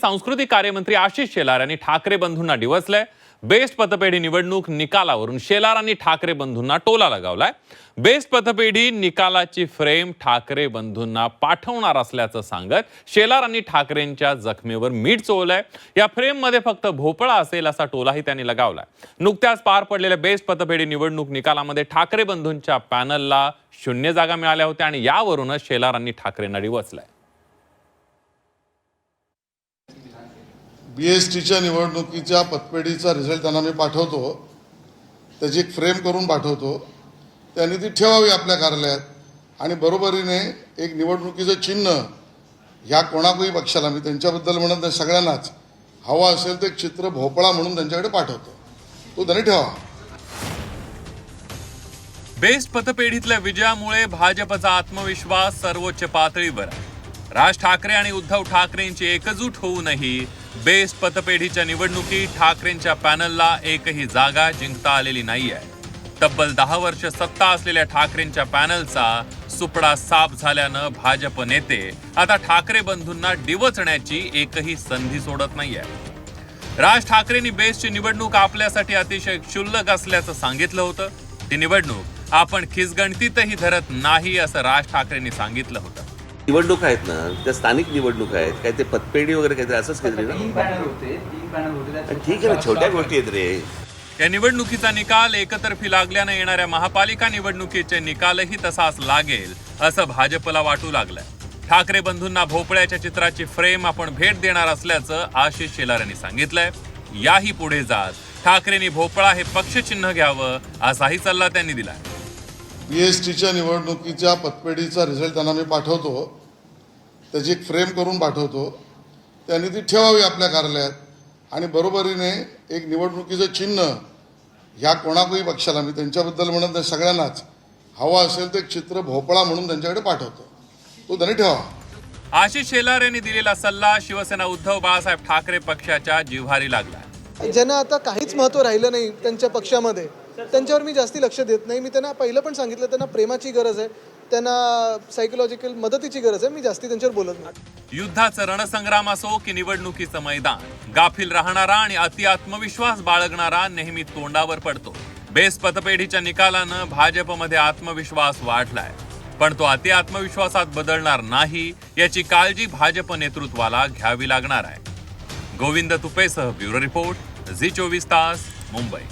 सांस्कृतिक कार्यमंत्री आशिष शेलार यांनी ठाकरे बंधूंना डिवचलंय. बेस्ट पतपेढी निवडणूक निकालावरून शेलारांनी ठाकरे बंधूंना टोला लगावलाय. बेस्ट पतपेढी निकालाची फ्रेम ठाकरे बंधूंना पाठवणार असल्याचं सांगत शेलारांनी ठाकरेंच्या जखमेवर मीठ चोळलंय. या फ्रेममध्ये फक्त भोपळा असेल असा टोलाही त्यांनी लगावलाय. नुकत्याच पार पडलेल्या बेस्ट पतपेढी निवडणूक निकालामध्ये ठाकरे बंधूंच्या पॅनलला शून्य जागा मिळाल्या होत्या आणि यावरूनच शेलारांनी ठाकरेंना डिवचलाय. बी एस टीच्या निवडणुकीच्या पतपेढीचा रिझल्ट त्यांना मी पाठवतो. त्याची एक फ्रेम करून पाठवतो. त्यांनी ती ठेवावी आपल्या कार्यालयात. आणि बरोबरीने एक निवडणुकीचं चिन्ह ह्या कोणाकोही पक्षाला मी त्यांच्याबद्दल म्हणत नाही सगळ्यांनाच. हवा असेल ते चित्र भोपळा म्हणून त्यांच्याकडे पाठवतो. तो त्यांनी ठेवा. बेस्ट पतपेढीतल्या विजयामुळे भाजपचा आत्मविश्वास सर्वोच्च पातळीवर. आहे. राज ठाकरे आणि उद्धव ठाकरेंची एकजूट होऊनही बेस्ट पतपेढीच्या निवडणुकीत ठाकरेंच्या पॅनलला एकही जागा जिंकता आलेली नाही आहे तब्बल दहा वर्ष सत्ता असलेल्या ठाकरेंच्या पॅनलचा सुपडा साफ झाल्यानं भाजप नेते आता ठाकरे बंधूंना डिवचण्याची एकही संधी सोडत नाहीये. राज ठाकरेंनी बेस्टची निवडणूक आपल्यासाठी अतिशय क्षुल्लक असल्याचं सांगितलं होतं. ती निवडणूक आपण खिसगणतीतही धरत नाही असं राज ठाकरेंनी सांगितलं होतं. निवडणूक आहेत ना त्या स्थानिक निवडणूक आहेत काय ते पतपेढी वगैरे काहीतरी असंच काहीतरी तीन ना पॅनल होते तीन पॅनल होते त्यात ठीक आहे ना छोट्या गोष्टी आहेत रे. या निवडणुकीचा निकाल एकतर्फी लागल्यानं येणाऱ्या महापालिका निवडणुकीचे निकालही तसाच लागेल असं भाजपला वाटू लागलंय. ठाकरे बंधूंना भोपळ्याच्या चित्राची फ्रेम आपण भेट देणार असल्याचं आशिष शेलार यांनी सांगितलंय. याही पुढे जात ठाकरेंनी भोपळा हे पक्षचिन्ह घ्यावं असाही सल्ला त्यांनी दिलाय. बी एस टीच्या निवडणुकीच्या पतपेढीचा रिझल्ट त्यांना मी पाठवतो. त्याची एक फ्रेम करून पाठवतो. त्यांनी ती ठेवावी आपल्या कार्यालयात. आणि बरोबरीने एक निवडणुकीचं चिन्ह ह्या कोणाकोही पक्षाला मी त्यांच्याबद्दल म्हणत नाही सगळ्यांनाच. हवा असेल तर एक चित्र भोपळा म्हणून त्यांच्याकडे पाठवतो. तो त्यांनी ठेवा आशिष शेलार यांनी दिलेला सल्ला शिवसेना उद्धव बाळासाहेब ठाकरे पक्षाच्या जिव्हारी लागलाय ज्यांना आता काहीच महत्त्व राहिलं नाही त्यांच्या पक्षामध्ये. त्यांच्यावर मी जास्ती लक्ष देत नाही. मी त्यांना पहिलं पण सांगितलं त्यांना प्रेमाची गरज आहे. त्यांना सायकोलॉजिकल मदतीची गरज आहे. मी जास्ती त्यांच्यावर बोलत नाही. युद्धाचं रणसंग्राम असो की निवडणुकीचं मैदान गाफील राहणारा आणि अति आत्मविश्वास बाळगणारा नेहमी तोंडावर पडतो. बेस पतपेढीच्या निकालानं भाजपमध्ये आत्मविश्वास वाढलाय. पण तो अति आत्मविश्वासात बदलणार नाही याची काळजी भाजप नेतृत्वाला घ्यावी लागणार आहे. गोविंद तुपेसह ब्युरो रिपोर्ट झी चोवीस तास मुंबई.